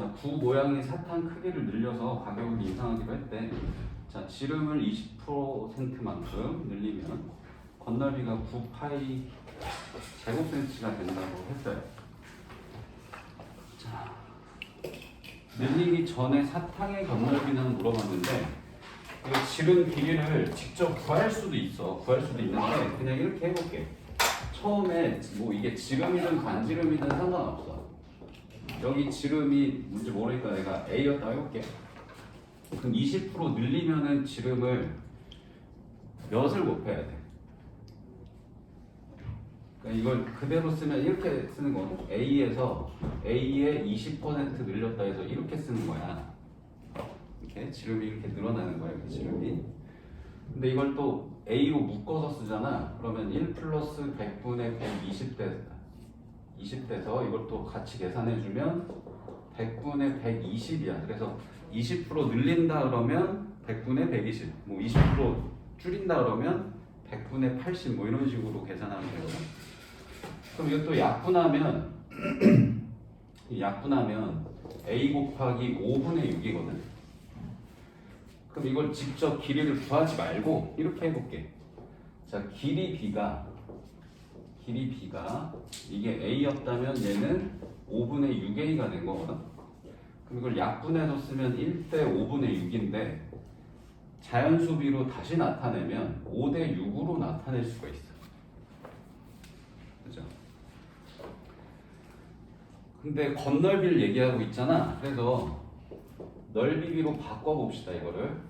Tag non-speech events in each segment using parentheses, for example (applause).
자, 구 모양의 사탕 크기를 늘려서 가격을 인상하기로 했대. 자, 지름을 20%만큼 늘리면 건널비가 9파이 제곱센치가 된다고 했어요. 자, 늘리기 전에 사탕의 건널비는 물어봤는데 이 지름 길이를 직접 구할 수도 있어. 구할 수도 있는데 그냥 이렇게 해볼게. 처음에 뭐 이게 지름이든 반지름이든 상관없어. 여기 지름이 뭔지 모르니까 내가 A였다 해볼게. 그럼 20% 늘리면은 지름을 몇을 곱해야 돼? 그러니까 이걸 그대로 쓰면 이렇게 쓰는 거거든. A에서 A에 20% 늘렸다 해서 이렇게 쓰는 거야. 이렇게 지름이 이렇게 늘어나는 거야, 이 지름이. 근데 이걸 또 A로 묶어서 쓰잖아. 그러면 1 플러스 100분의 120 대 20대서 이걸 또 같이 계산해주면 100분의 120이야. 그래서 20% 늘린다 그러면 100분의 120. 뭐 20% 줄인다 그러면 100분의 80. 뭐 이런 식으로 계산하면 되거든. 그럼 이것도 약분하면 (clears throat) 이 약분하면 a 곱하기 5분의 6이거든. 그럼 이걸 직접 길이를 구하지 말고 이렇게 해볼게. 자, 길이 b가 길이 b가 이게 a였다면 얘는 5분의 6a가 된 거거든. 그럼 이걸 약분해서 쓰면 1대 5분의 6인데 자연수비로 다시 나타내면 5대 6으로 나타낼 수가 있어. 그죠? 근데 건널비를 얘기하고 있잖아. 그래서 넓이비로 바꿔봅시다 이거를.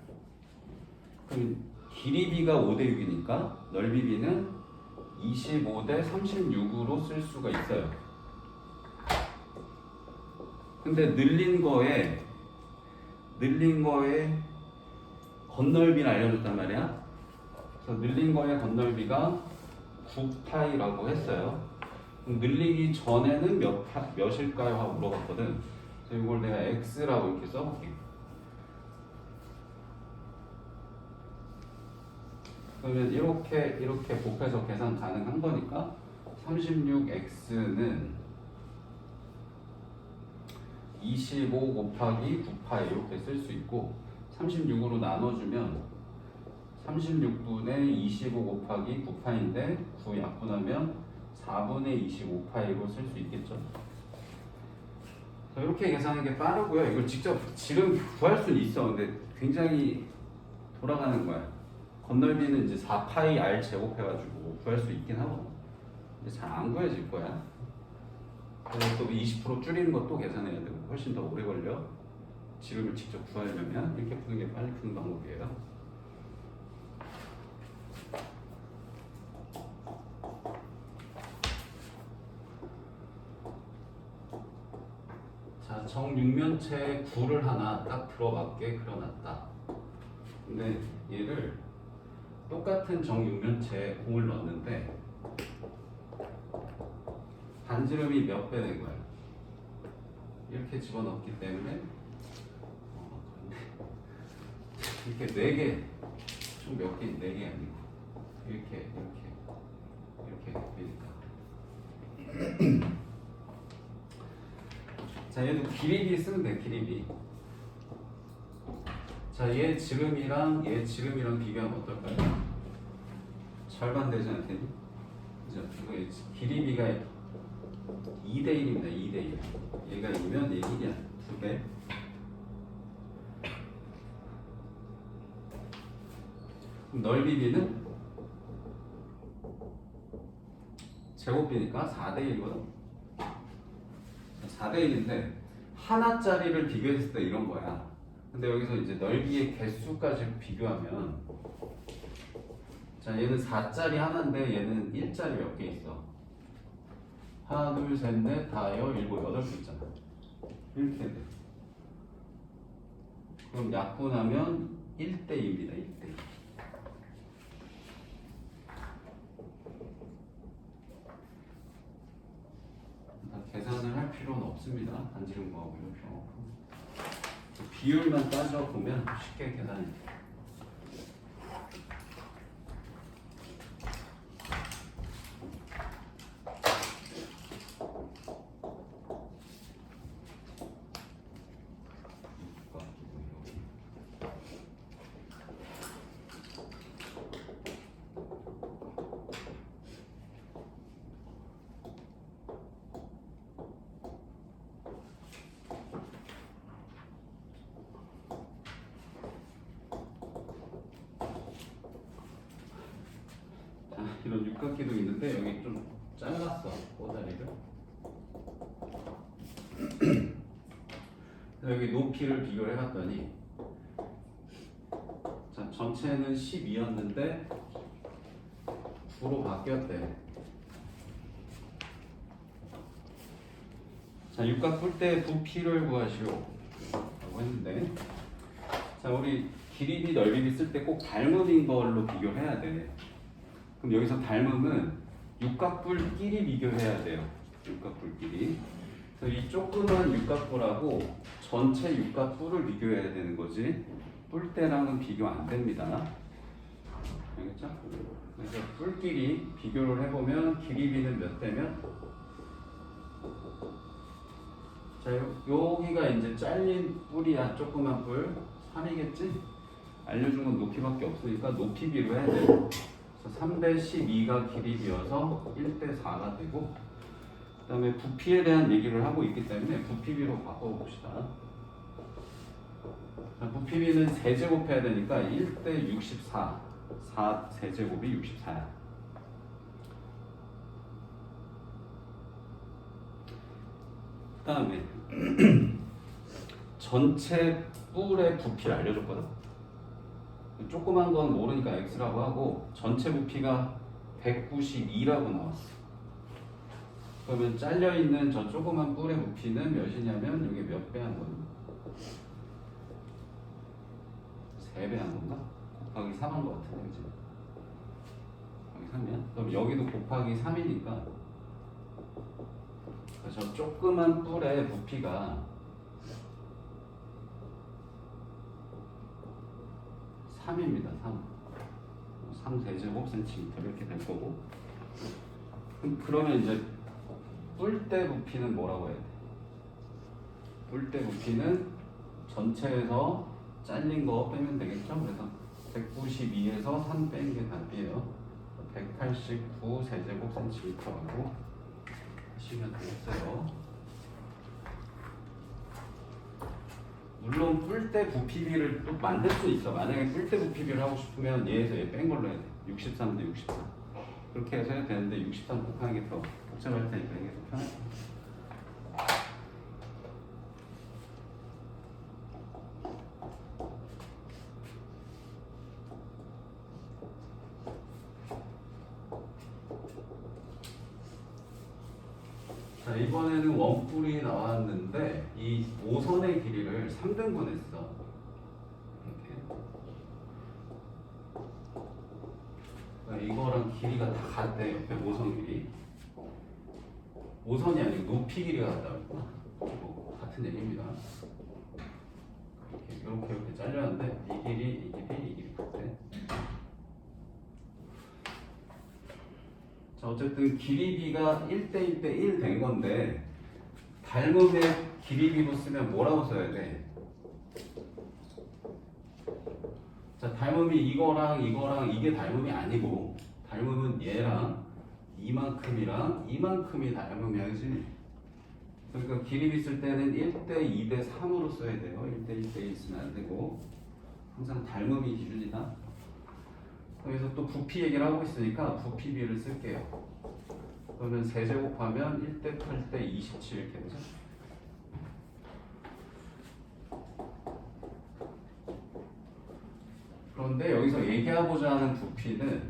그럼 길이비가 5대 6이니까 넓이비는 25대 36으로 쓸 수가 있어요. 근데 늘린 거에 늘린 거에 건널비를 알려줬단 말이야. 그래서 늘린 거의 건널비가 9파이라고 했어요. 늘리기 전에는 몇 파, 몇일까요? 하고 물어봤거든. 그래서 이걸 내가 x라고 이렇게 써볼게. 그러면 이렇게 이렇게 곱해서 계산 가능한 거니까 36x는 25 곱하기 9파이 이렇게 쓸 수 있고 36으로 나눠주면 36분의 25 곱하기 9파인데 9 약분하면 4분의 25파이로 쓸 수 있겠죠. 자, 이렇게 계산하는 게 빠르고요. 이걸 직접 지름 구할 수는 있어. 근데 굉장히 돌아가는 거야. 건널비는 이제 4파이 r 제곱 해가지고 구할 수 있긴 하고 근데 잘 안 구해질 거야. 그래서 또20% 줄이는 것도 계산해야 되고 훨씬 더 오래 걸려. 지름을 직접 구하려면 이렇게 푸는 게 빨리 푸는 방법이에요. 자, 정육면체에 구를 하나 딱 들어맞게 그려놨다. 근데 얘를 똑같은 정육면체에 공을 넣었는데 반지름이 몇 배 된 거야? 이렇게 집어넣기 때문에 어, 이렇게 네 개, 총 몇 개, 네 개 아니고 이렇게 이렇게 이렇게 되니까. 자, 얘도 길이비 쓰면 돼, 길이비. 자, 얘 지름이랑 얘 지름이랑 비교하면 어떨까요? 절반 되지 않겠니? 그죠? 이거 얘 길이비가 2대 1입니다. 2대 1. 얘가 2면 얘 1이야. 두 배. 그럼 넓이비는 제곱비니까 4대 1이거든. 4대 1인데 하나짜리를 비교했을 때 이런 거야. 근데 여기서 이제 넓이의 개수까지 비교하면 자 얘는 4짜리 하나인데 얘는 1짜리 몇 개 있어? 하나 둘셋넷 다여 일곱 여덟 개 있잖아. 이렇게 돼. 그럼 약분하면 1대2입니다. 1대2. 계산을 할 필요는 없습니다. 반지름 구하고 이런 필요. 비율만 따져보면 쉽게 계산이 돼요. 이런 육각기도 있는데 여기 좀 잘랐어 꼬다리를. (clears throat) 여기 높이를 비교를 해봤더니 자 전체는 12였는데 9로 바뀌었대. 자 육각 풀때 부피를 구하시오 라고 했는데 자 우리 길이비 넓이비 쓸 때 꼭 닮음인 걸로 비교해야 돼 그럼 여기서 닮음은 육각뿔끼리 비교해야 돼요 육각뿔끼리 그래서 이 조그만 육각뿔하고 전체 육각뿔을 비교해야 되는 거지 뿔대랑은 비교 안 됩니다 알겠죠? 그래서 뿔끼리 비교를 해보면 길이비는 몇 대면 자, 요- 여기가 이제 잘린 뿔이야. 조그만 뿔. 3이겠지? 알려준 건 높이밖에 없으니까 높이 비로 해야 돼. 그래서 3대 12가 길이 비어서 1대 4가 되고, 그 다음에 부피에 대한 얘기를 하고 있기 때문에 부피비로 바꿔봅시다. 자, 부피비는 세제곱해야 되니까 1대 64. 4 세제곱이 64야. 그 다음에 전체 뿔의 부피를 알려줬거든. 조그만 건 모르니까 x라고 하고 전체 부피가 192라고 나왔어. 그러면 잘려 있는 저 조그만 뿔의 부피는 몇이냐면 이게 몇 배 한 거니? 3배 한 건가? 곱하기 3한 거 같은데, 그지? 곱하기 3이야? 그럼 여기도 곱하기 3이니까 저 조그만 뿔의 부피가 3입니다. 3. 3 대제곱 센티미터 이렇게 될 거고. 그러면 이제 뿔대 부피는 뭐라고 해야 돼? 뿔대 부피는 전체에서 잘린 거 빼면 되겠죠? 그래서 192에서 3 뺀 게 답이에요. 189 세제곱 센티미터라고 하시면 되겠어요. 물론 뿔대 부피비를 또 만들 수 있어. 만약에 뿔대 부피비를 하고 싶으면 얘에서 얘 뺀 걸로 해야 돼. 63 대 63. 그렇게 해서 해야 되는데 63 곱하는 게 더 복잡할 테니까 이게 더 편해. 자 이번에는 원뿔이 나왔는데 이 5선의 길이를 3등분 했어 이렇게. 이거랑 길이가 다 같대 옆에 5선 길이. 5선이 아니고 높이 길이가 같다고. 뭐 같은 얘기입니다. 이렇게 이렇게 잘렸는데 이 길이 이 길이 이 길이 같대 자, 어쨌든 길이비가 1대 1대 1 된 건데 닮음의 길이비로 쓰면 뭐라고 써야 돼? 자, 닮음이 이거랑 이거랑 이게 닮음이 아니고 닮음은 얘랑 이만큼이랑 이만큼이 닮음이야지. 그러니까 길이비 쓸 때는 1대 2대 3으로 써야 돼요. 1대 1대 1 쓰면 안 되고 항상 닮음이 기준이다. 여기서 또 부피 얘기를 하고 있으니까 부피비를 쓸게요. 그러면 세제곱하면 1대 8대 27 이렇게 되죠. 그런데 여기서 얘기하고자 하는 부피는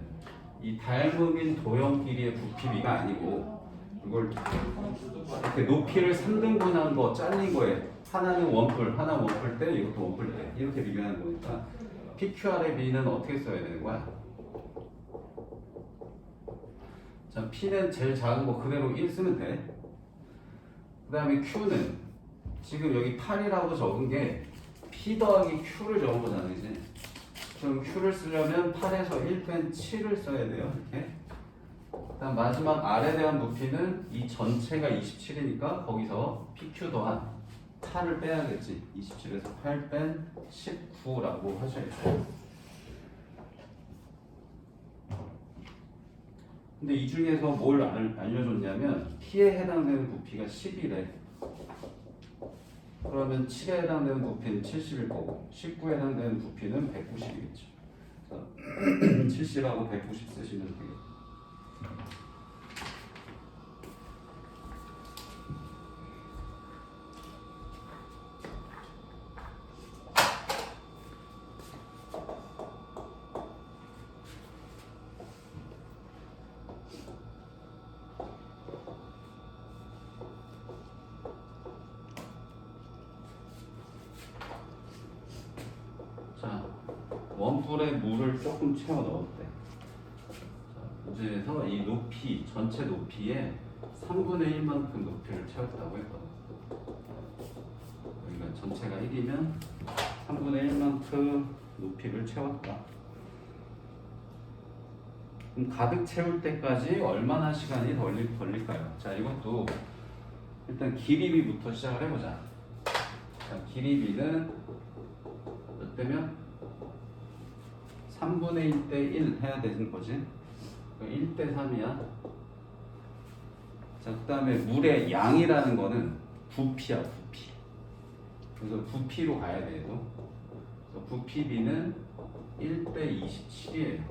이 닮음인 도형 길이의 부피비가 아니고 이걸 이렇게 높이를 3등분한 거 잘린 거에 하나는 원뿔, 하나 원뿔 때 이것도 원뿔 때 이렇게 비교하는 거니까 PQR의 B는 어떻게 써야 되는 거야? 자, P는 제일 작은 거 그대로 1 쓰면 돼. 그 다음에 Q는 지금 여기 8이라고 적은 게 P 더하기 Q를 적은 거잖아, 이제. 그럼 Q를 쓰려면 8에서 1 뺀 7을 써야 돼요, 이렇게. 그 다음 마지막 R에 대한 부피는 이 전체가 27이니까 거기서 PQ 더한 8을 빼야겠지. 27에서 8 뺀 19라고 하셔야죠. 근데 이 중에서 뭘 알, 알려줬냐면 P에 해당되는 부피가 10이래. 그러면 7에 해당되는 부피는 70일 거고 19에 해당되는 부피는 190이겠죠. 그래서 (clears throat) 70하고 190 쓰시면 되겠고 원 뿔에 물을 조금 채워 넣었대. 자, 문제에서 이 높이 전체 높이에 3분의 1만큼 높이를 채웠다고 했거든. 여기가 전체가 1이면 3분의 1만큼 높이를 채웠다. 그럼 가득 채울 때까지 얼마나 시간이 걸릴, 걸릴까요? 자, 이것도 일단 길이비부터 시작을 해보자. 자, 길이비는 몇 대면? 3분의 1 대 1 해야 되는 거지. 1 대 3이야. 자, 그 다음에 물의 양이라는 거는 부피야, 부피. 그래서 부피로 가야 돼, 얘도. 그래서 부피비는 1 대 27이에요.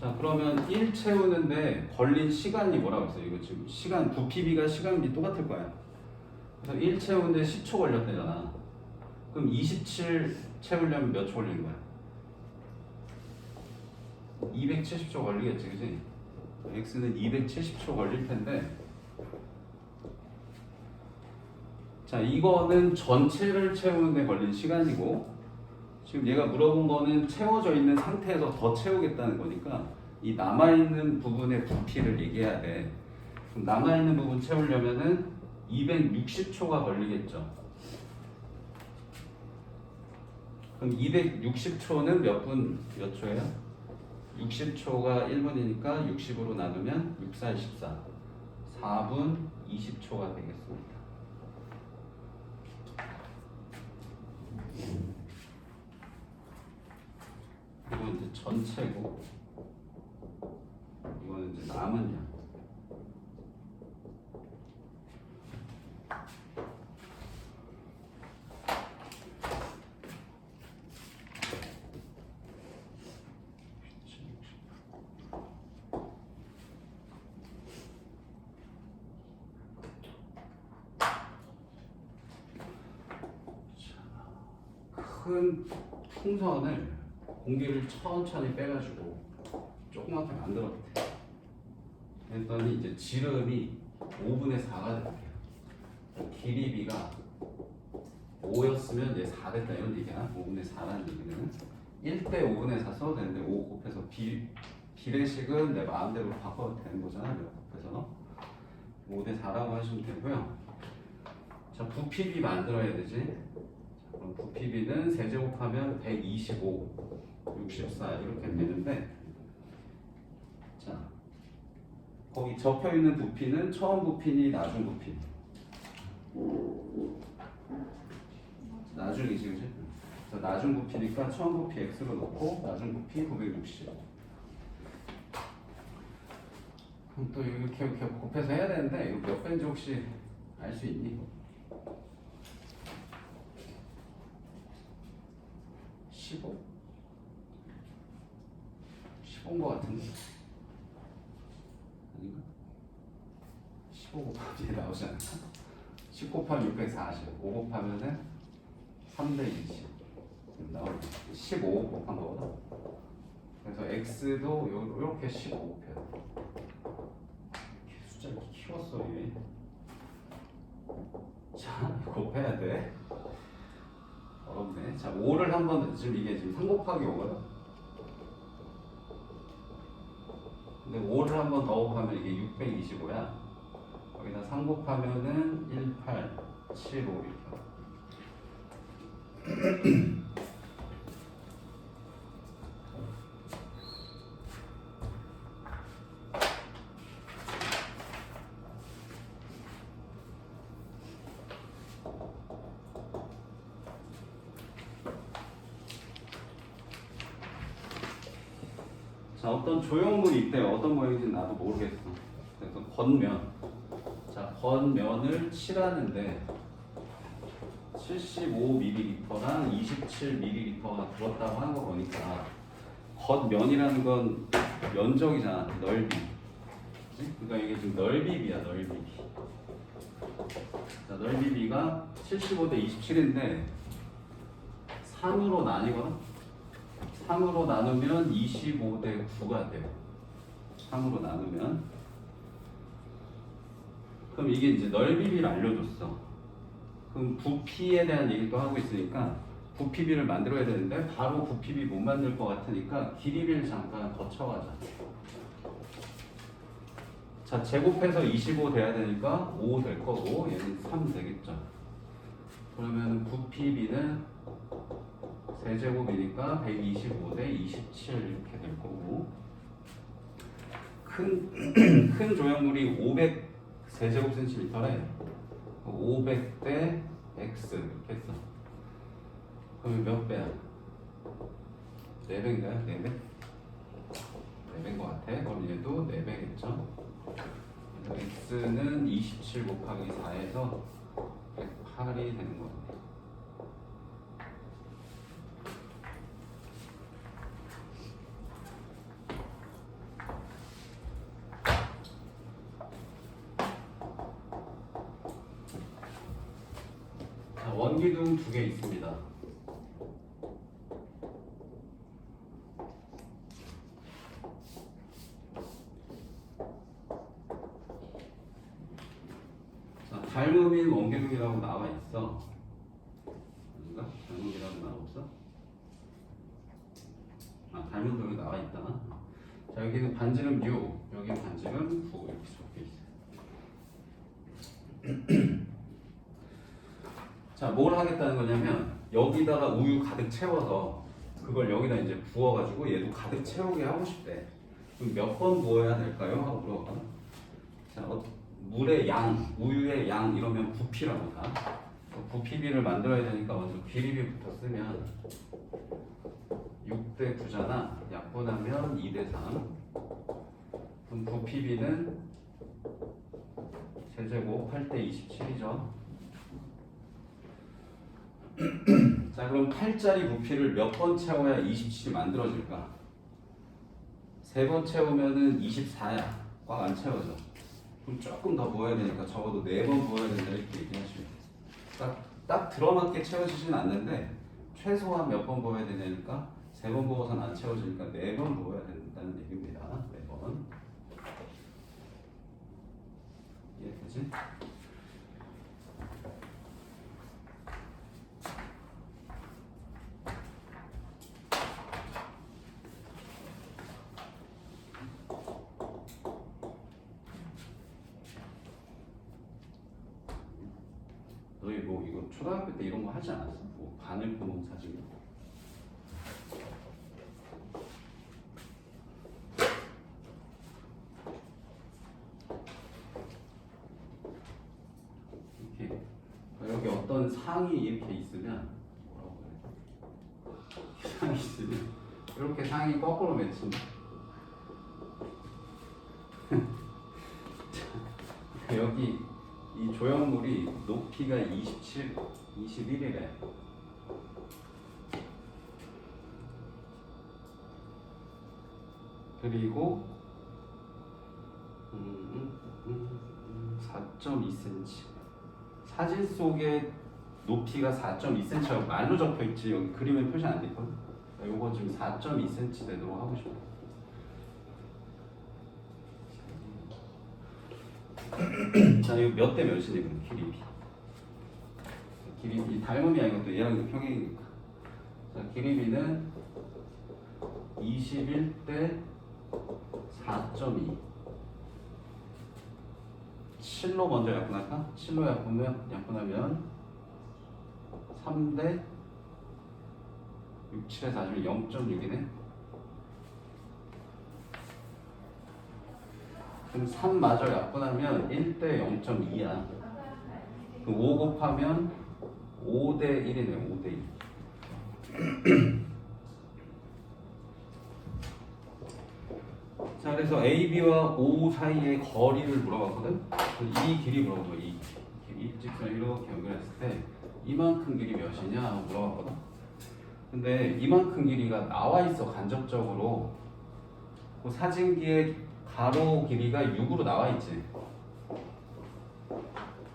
자, 그러면 1 채우는데 걸린 시간이 뭐라고 했어요? 이거 지금 시간, 부피비가 시간비 똑같을 거야. 그래서 1 채우는데 10초 걸렸대잖아. 그럼 27 채우려면 몇 초 걸리는 거야? 270초 걸리겠지, 그지? x는 270초 걸릴 텐데. 자, 이거는 전체를 채우는데 걸린 시간이고, 지금 얘가 물어본 거는 채워져 있는 상태에서 더 채우겠다는 거니까, 이 남아있는 부분의 부피를 얘기해야 돼. 그럼 남아있는 부분 채우려면은 260초가 걸리겠죠. 그럼 260초는 몇 분, 몇 초예요? 60초가 1분이니까 60으로 나누면 6, 4, 14. 4분 20초가 되겠습니다. 이건 이제 전체고, 이거는 이제 남은 양. 큰 풍선을 공기를 천천히 빼가지고 조그맣게 만들었대. 그랬더니 이제 지름이 5분의 4가 됐대요. 길이비가 5였으면 이제 4 됐다 이런 얘기야. 5분의 4라는 얘기는 1대 5분의 4 써도 되는데 5 곱해서 비, 비례 식은 내 마음대로 바꿔도 되는 거잖아. 몇 곱해서 5대 4라고 하시면 되고요. 자 부피비 만들어야 되지. 그럼 부피비는 세제곱하면 125, 64 이렇게 되는데 자 거기 적혀 있는 부피는 처음 부피니 나중 부피 나중이지 그지? 그래서 나중 부피니까 처음 부피 x로 놓고 나중 부피 960 그럼 또 이렇게 이렇게 곱해서 해야 되는데 이거 몇 배인지 혹시 알 수 있니? 15? 15인 것 같은데 아닌가? 15 곱하기 나오지 않을까? 10 곱하면 640 5 곱하면은 320 나올 15 곱한 거거든 그래서 x도 요, 요렇게 15 곱해야 돼 이렇게 숫자 이렇게 키웠어 얘 자, (laughs) 곱해야 돼 어렵네. 자, 5를 한번 지금 이게 지금 3 곱하기 5거든. 근데 5를 한번 더 곱하면 이게 625야. 여기다 3 곱하면은 1, 8, 7, 5 이렇게. 자, 어떤 조형물이 있대요. 어떤 모양인지 나도 모르겠어. 그래서 겉면. 자, 겉면을 칠하는데 75ml랑 27ml가 들었다고 하는 거 보니까 겉면이라는 건 면적이잖아. 넓이. 그러니까 이게 지금 넓이비야, 넓이비. 자, 넓이비가 75대 27인데 3으로 나뉘거든. 3으로 나누면 25대 9가 돼요. 3으로 나누면. 그럼 이게 이제 넓이비를 알려줬어. 그럼 부피에 대한 얘기도 하고 있으니까 부피비를 만들어야 되는데 바로 부피비 못 만들 것 같으니까 길이비를 잠깐 거쳐가자. 자 제곱해서 25 돼야 되니까 5 될 거고 얘는 3 되겠죠. 그러면 부피비는 세제곱이니까 125 대 27 이렇게 될 거고 큰, (clears throat) 큰 조형물이 500 세제곱 센티미터래 500대 x 이렇게 했어 그러면 몇 배야? 4배인가요? 4배? 4배인 것 같아 그럼 얘도 4배겠죠 그래서 x는 27 곱하기 4에서 108이 되는 거 같아 자, 원기둥 두 개 있습니다. 자, 닮음인 원기둥이라고 나와 있어. 아닌가? 닮음이라고 나와 없어? 아, 닮은 동이 나와 있다. 자, 여기는 반지름 6, 여기는 반지름 9 이렇게 적혀 있어요. 자, 뭘 하겠다는 거냐면 여기다가 우유 가득 채워서 그걸 여기다 이제 부어가지고 얘도 가득 채우게 하고 싶대. 그럼 몇 번 부어야 될까요? 하고 물어봤거든. 자, 어, 물의 양, 우유의 양 이러면 부피라고 다. 그 부피비를 만들어야 되니까 먼저 길이비부터 쓰면 6대 9잖아. 약분하면 2대 3. 그럼 부피비는 세제곱 8대 27이죠. (clears throat) 자 그럼 8짜리 부피를 몇 번 채워야 27이 만들어질까? 세 번 채우면은 24야. 꽉 안 채워져. 그럼 조금 더 부어야 되니까 적어도 네 번 부어야 된다 이렇게 얘기하시면 딱, 딱 들어맞게 채워지진 않는데 최소한 몇 번 부어야 되냐니까 세 번 부어서는 안 채워지니까 네 번 부어야 된다는 얘기입니다. 네 번. 이해되지? 너희 뭐 이거 초등학교 때 이런 거 하지 않았어? 뭐 바늘 구멍 사진 이렇게 여기 어떤 상이 이렇게 있으면 뭐라고 그래? 상이 있으면 이렇게 상이 거꾸로 맺힌다. (laughs) 자, 여기 이 조형물이 높이가 27, 21이래. 그리고 음, 음, 음, 4.2cm. 사진 속에 높이가 4.2cm라고 말로 적혀 있지 여기 그림에 표시 안돼 있거든. 요거 지금 4.2cm 되도록 하고 싶어. (clears throat) 자, 이거 몇 대 몇이니 그럼 길이비? 길이비 닮음이 아니고 또 얘랑 평행이니까. 자, 길이비는 21대 4.2. 7로 먼저 약분할까? 7로 약분하면 약분하면 3대 6, 7에 4면 0.6이네. 그럼 3 마저 약분하면 1대 0.2야. 그럼 5 곱하면 5대 1이네, 5대 1. 자, 그래서 AB와 O 사이의 거리를 물어봤거든? 이 길이 물어본 거야, 이 길이. 직선 이렇게 연결했을 때 이만큼 길이 몇이냐 물어봤거든? 근데 이만큼 길이가 나와 있어, 간접적으로. 그 사진기에 가로 길이가 6으로 나와 있지.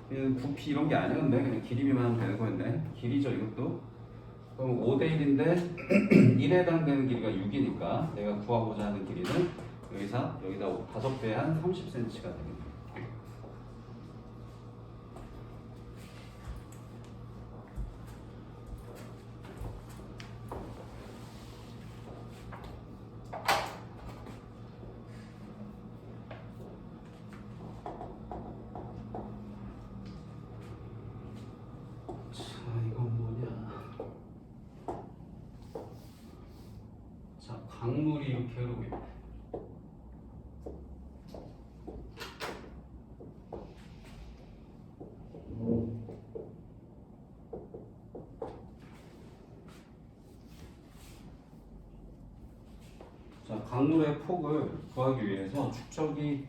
부피 이런 게 아니었네. 그냥 길이비만 하면 되는 거였네. 길이죠, 이것도. 그럼 5대 1인데 1에 해당되는 길이가 6이니까 내가 구하고자 하는 길이는 여기서 여기다 5배 한 30cm가 되겠네. 강물이 이렇게 흐르고 있대. 자, 강물의 폭을 구하기 위해서 축척이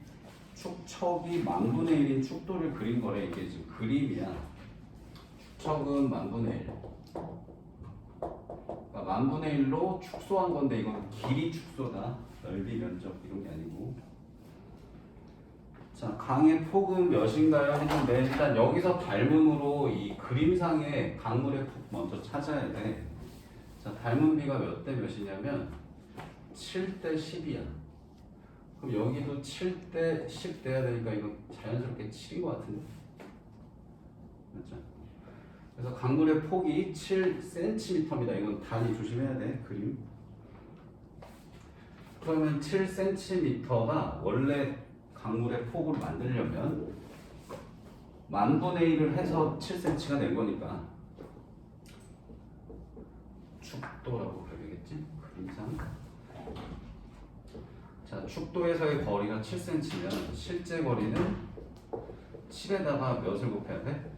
축척이 만분의 1인 축도를 그린 거래. 이게 지금 그림이야. 축척은 만분의 1. 만분의 1로 축소한 건데 이건 길이 축소다. 넓이 면적 이런 게 아니고. 자, 강의 폭은 몇인가요? 했는데 일단 여기서 닮음으로 이 그림상의 강물의 폭 먼저 찾아야 돼. 자, 닮은 비가 몇 대 몇이냐면 7대 10이야. 그럼 여기도 7대 10 돼야 되니까 이거 자연스럽게 7인 것 같은데. 맞죠? 그래서 강물의 폭이 7cm입니다. 이건 단위 조심해야 돼. 그림. 그러면 7cm가 원래 강물의 폭을 만들려면 만분의 1을 해서 7cm가 된 거니까 축도라고 그려야겠지? 그림상. 자, 축도에서의 거리가 7cm면 실제 거리는 7에다가 몇을 곱해야 돼?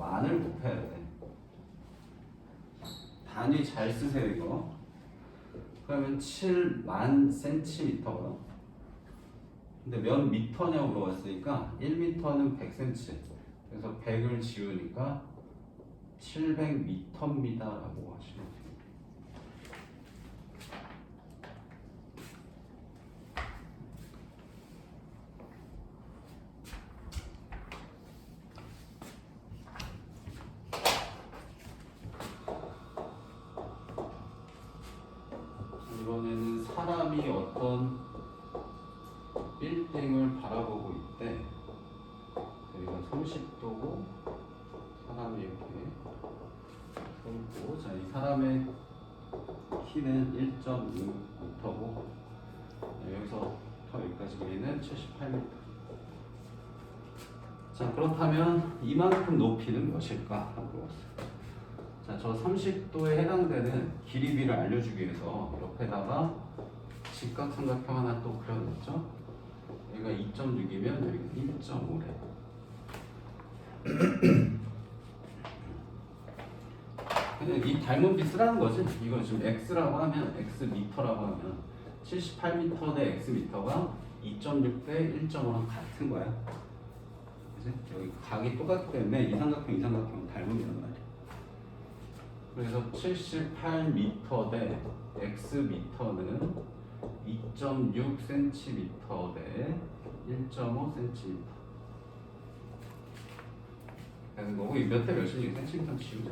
만을 곱해야 돼. 단위 잘 쓰세요, 이거. 그러면 7만 센티미터가 근데 몇 미터냐고 물어봤으니까 1미터는 100cm. 그래서 100을 지우니까 700미터입니다라고 하시면 돼요. 이번에는 사람이 어떤 빌딩을 바라보고 있대. 여기가 30도고 사람이 이렇게 서 있고 자, 이 사람의 키는 1.6m고 여기서부터 여기까지 길이는 78m. 자, 그렇다면 이만큼 높이는 몇일까? 하고 물어봤어요. 자, 저 30도에 해당되는 길이비를 알려주기 위해서 옆에다가 직각삼각형 하나 또 그려놨죠? 여기가 2.6이면 여기가 1.5래. 그냥 이 닮은 비 쓰라는 거지. 이거 지금 x라고 하면 x 미터라고 하면 78m 대 x 미터가 2.6 대 1.5랑 같은 거야. 그지? 여기 각이 똑같기 때문에 이 삼각형 이 삼각형 닮음이란 말이야. 그래서 78m 대 x 미터는 2.6cm 대 1.5cm. 되는 거고 이몇대 몇이니 cm 지우자.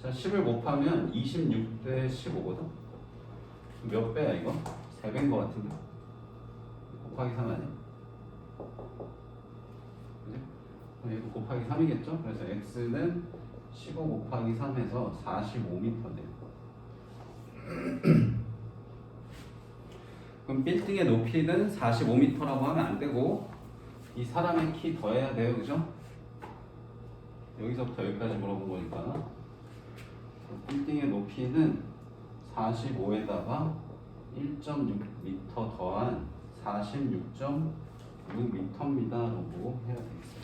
자 10을 곱하면 26대 15거든. 몇 배야 이거? 3배인 거 같은데. 곱하기 3 아니야? 그지? 그럼 곱하기 3이겠죠? 그래서 x는 15 곱하기 3해서 45m 돼요. 그럼 빌딩의 높이는 45m라고 하면 안 되고 이 사람의 키 더해야 돼요, 그죠? 여기서부터 여기까지 물어본 거니까 빌딩의 높이는 45에다가 1.6m 더한 46.6m입니다 라고 해야 되겠어요.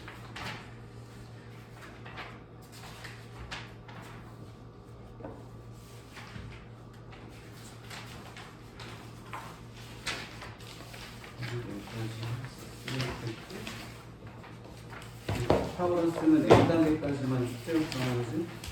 샤워를 쓰는 A단계까지만 숙제 요청하지